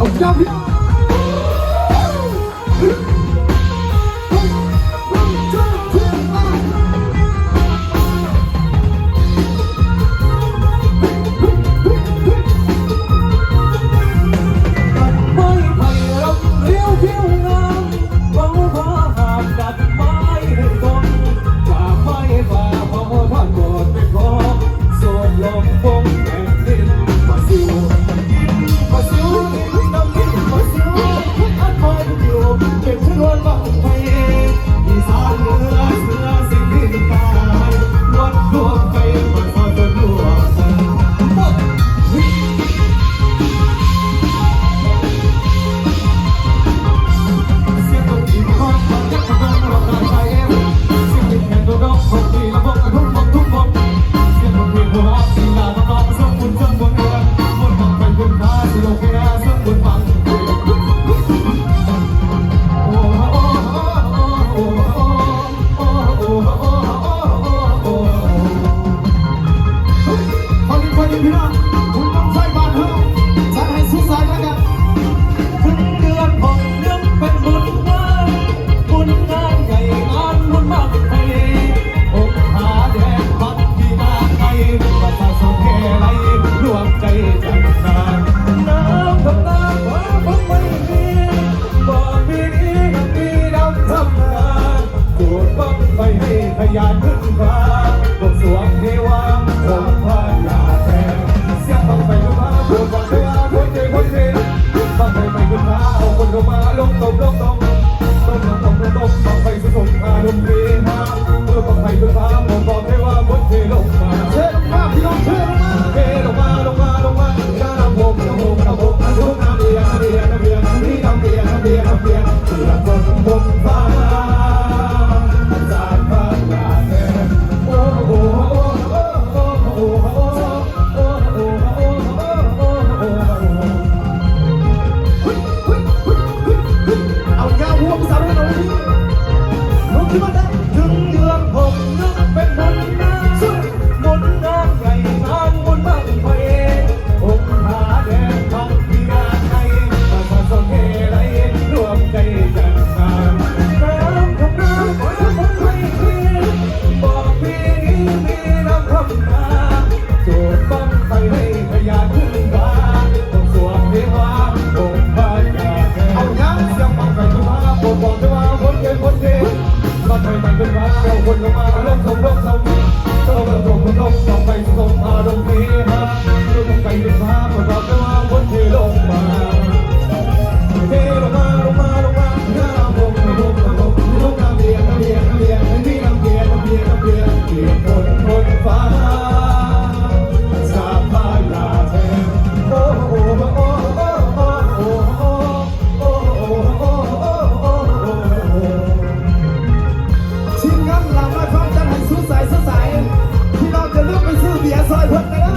เอาเจ้าพี่ Vọng ยานขึ้นฟ้าบนสวงเทวาขอพระยาแทนเสียงฟังไปขึ้นฟ้าบนฟังเทวาบนเจคนเจฟังไปไปขึ้นฟ้าเอาคนลงมาลงตบลงตบลงตบลงตบฟังไปสุดสงอารมณ์ดีมากเมื่อฟังไปขึ้นฟ้าบนฟังเทวาบนเจลงมาเชิญมาพี่น้องเชิญลงมาเทลงมาลงมาลงมาด้านหลังผมน้ำผมน้ำผมน้ำผมน้ำเบียร์น้ำเบียร์น้ำเบียร์นี่น้ำเบียร์น้ำเบียร์น้ำเบียร์เสือคนบนฟ้า ถึงเดือนหกนึกเป็นบุญ เลงมาเริ่มสมรสสมต้องกระผมมันลงต้องไปสมอารมณ์นี้ำลำน้อยความจันทร์สู้ใสสดใสพี่น้องจะเลือกไปซื้อเสียร์ซอยเพื่อนกัน